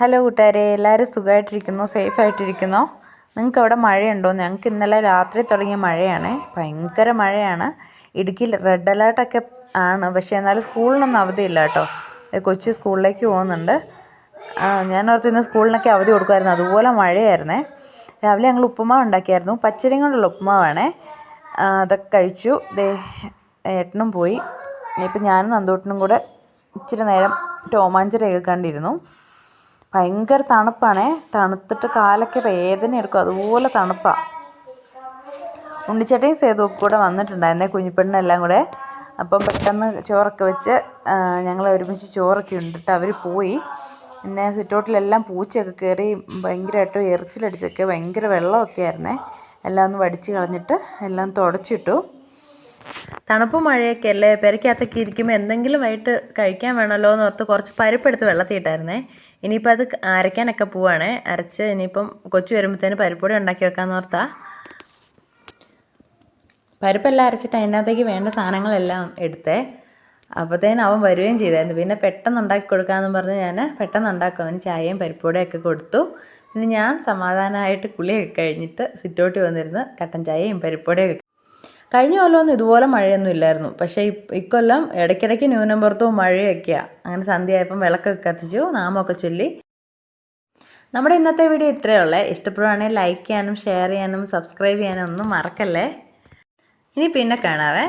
Hello കൂട്ടുകാരെ. എല്ലാവരും സുഖമായിട്ടിരിക്കുന്നു സേഫായിട്ടിരിക്കുന്നു. നിങ്ങൾക്ക് അവിടെ മഴയുണ്ടോ? ഞങ്ങൾക്ക് ഇന്നലെ രാത്രി തുടങ്ങിയ മഴയാണ്. ഭയങ്കര മഴയാണ്. ഇടുക്കിയിൽ റെഡ് അലേർട്ടൊക്കെ ആണ്. പക്ഷേ എന്നാലും സ്കൂളിനൊന്നും അവധിയില്ല കേട്ടോ. കൊച്ചി സ്കൂളിലേക്ക് പോകുന്നുണ്ട്. ഞാൻ ഓർത്ത് ഇന്ന് സ്കൂളിനൊക്കെ അവധി കൊടുക്കുമായിരുന്നു. അതുപോലെ മഴയായിരുന്നേ. രാവിലെ ഞങ്ങൾ ഉപ്പുമാവ് ഉണ്ടാക്കിയായിരുന്നു. പച്ചരിയും കൊണ്ടുള്ള ഉപ്പുമാവാണേ അതൊക്കെ കഴിച്ചു. ദേ ഏട്ടനും പോയി. ഇപ്പം ഞാനും നന്ദൂട്ടനും കൂടെ ഇച്ചിരി നേരം ടോമാഞ്ചരയൊക്കെ കണ്ടിരുന്നു. ഭയങ്കര തണുപ്പാണേ. തണുത്തിട്ട് കാലൊക്കെ വേദന എടുക്കും അതുപോലെ തണുപ്പാണ് ഉണ്ണിച്ചേട്ടയും സേതുവും കൂടെ വന്നിട്ടുണ്ടായിരുന്നേ കുഞ്ഞിപ്പെണ്ണെല്ലാം കൂടെ. അപ്പം പെട്ടെന്ന് ചോറൊക്കെ വെച്ച് ഞങ്ങൾ ഒരുമിച്ച് ചോറൊക്കെ ഉണ്ടിട്ട് അവർ പോയി. പിന്നെ സിറ്റൗട്ടിലെല്ലാം പൂച്ചയൊക്കെ കയറി ഭയങ്കരമായിട്ട് എറിച്ചിലടിച്ചൊക്കെ ഭയങ്കര വെള്ളമൊക്കെ ആയിരുന്നേ. എല്ലാം ഒന്ന് വടിച്ച് കളഞ്ഞിട്ട് എല്ലാം തുടച്ചിട്ടു. തണുപ്പ് മഴയൊക്കെ അല്ലേ? പെരയ്ക്കകത്തൊക്കെ ഇരിക്കുമ്പോൾ എന്തെങ്കിലും ആയിട്ട് കഴിക്കാൻ വേണമല്ലോ എന്ന് ഓർത്ത് കുറച്ച് പരിപ്പെടുത്ത് വെള്ളത്തിൽ ഇട്ടായിരുന്നേ. ഇനിയിപ്പോൾ അത് അരയ്ക്കാനൊക്കെ പോവാണേ. അരച്ച് ഇനിയിപ്പം കൊച്ചു വരുമ്പോഴത്തേന് പരിപ്പൊടി ഉണ്ടാക്കി വെക്കാമെന്ന് ഓർത്താ. പരിപ്പെല്ലാം അരച്ചിട്ട് അതിനകത്തേക്ക് വേണ്ട സാധനങ്ങളെല്ലാം എടുത്തേ. അപ്പോഴത്തേന് അവൻ വരികയും ചെയ്തായിരുന്നു. പിന്നെ പെട്ടെന്ന് ഉണ്ടാക്കി കൊടുക്കാമെന്ന് പറഞ്ഞ് ഞാൻ പെട്ടെന്ന് ഉണ്ടാക്കും. അവന് ചായയും പരിപ്പൊടിയൊക്കെ കൊടുത്തു. പിന്നെ ഞാൻ സമാധാനമായിട്ട് കുളിയൊക്കെ കഴിഞ്ഞിട്ട് സിറ്റോട്ടി വന്നിരുന്ന് കട്ടൻ ചായയും പരിപ്പൂടെയൊക്കെ കഴിഞ്ഞ കൊല്ലമൊന്നും ഇതുപോലെ മഴയൊന്നും ഇല്ലായിരുന്നു. പക്ഷേ ഇക്കൊല്ലം ഇടയ്ക്കിടയ്ക്ക് ന്യൂനമ്പുറത്തും മഴയൊക്കെയാണ് അങ്ങനെ സന്ധ്യയായപ്പം വിളക്കൊക്കെ കത്തിച്ചു നാമൊക്കെ ചൊല്ലി. നമ്മുടെ ഇന്നത്തെ വീഡിയോ ഇത്രയേ ഉള്ളേ. ഇഷ്ടപ്പെടുവാണെങ്കിൽ ലൈക്ക് ചെയ്യാനും ഷെയർ ചെയ്യാനും സബ്സ്ക്രൈബ് ചെയ്യാനും ഒന്നും മറക്കല്ലേ? ഇനി പിന്നെ കാണാവേ.